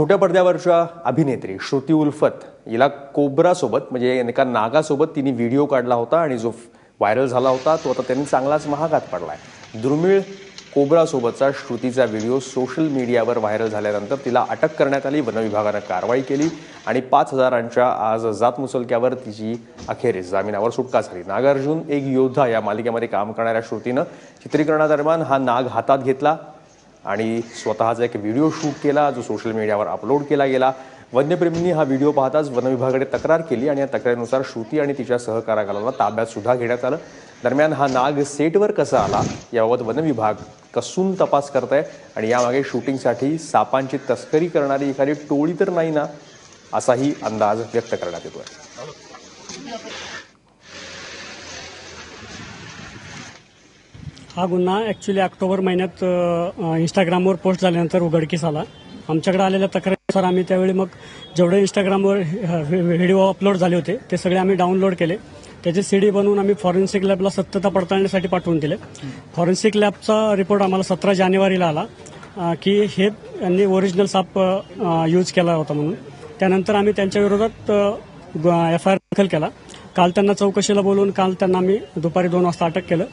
छोट्या पडद्यावरच्या अभिनेत्री श्रुती उल्फत हिला कोब्रासोबत म्हणजे एका नागासोबत तिने व्हिडिओ काढला होता आणि जो व्हायरल झाला होता तो आता त्यांनी चांगलाच महागात पडला आहे दुर्मिळ कोब्रासोबतचा श्रुतीचा व्हिडिओ सोशल मीडियावर व्हायरल झाल्यानंतर तिला अटक करण्यात आली वनविभागानं कारवाई केली आणि पाच हजारांच्या आज जात मुसलक्यावर तिची अखेरीस जामिनावर सुटका झाली. नागार्जुन एक योद्धा या मालिकेमध्ये काम करणाऱ्या श्रुतीनं चित्रीकरणादरम्यान हा नाग हातात घेतला. आणि स्वतःचा एक व्हिडिओ शूट केला जो सोशल मीडियावर अपलोड केला गेला. वन्यप्रेमींनी हा व्हिडिओ पाहताच वनविभागाकडे तक्रार केली आणि या तक्रारीनुसार श्रुती आणि तिच्या सहकार्यकालांना ताब्यात सुद्धा घेण्यात आलं. दरम्यान हा नाग सेटवर कसा आला याबाबत वनविभाग कसून तपास करत आहे आणि यामागे शूटिंगसाठी सापांची तस्करी करणारी एखादी टोळी तर नाही ना असाही अंदाज व्यक्त करण्यात येतो आहे हा गुन्हा ॲक्च्युली ऑक्टोबर महिन्यात इंस्टाग्रामवर पोस्ट झाल्यानंतर उघडकीस आला. आमच्याकडे आलेल्या तक्रारीनुसार आम्ही त्यावेळी मग जेवढे इंस्टाग्रामवर व्हिडिओ अपलोड झाले होते ते सगळे आम्ही डाउनलोड केले. त्याची सीडी बनवून आम्ही फॉरेन्सिक लॅबला सत्यता पडताळण्यासाठी पाठवून दिले. फॉरेन्सिक लॅबचा रिपोर्ट आम्हाला सतरा जानेवारीला आला की हे यांनी ओरिजिनल साप यूज केला होता म्हणून. त्यानंतर आम्ही त्यांच्या विरोधात एफ आय आर दाखल केला. काल त्यांना चौकशीला बोलवून काल त्यांना आम्ही दुपारी दोन वाजता अटक केलं.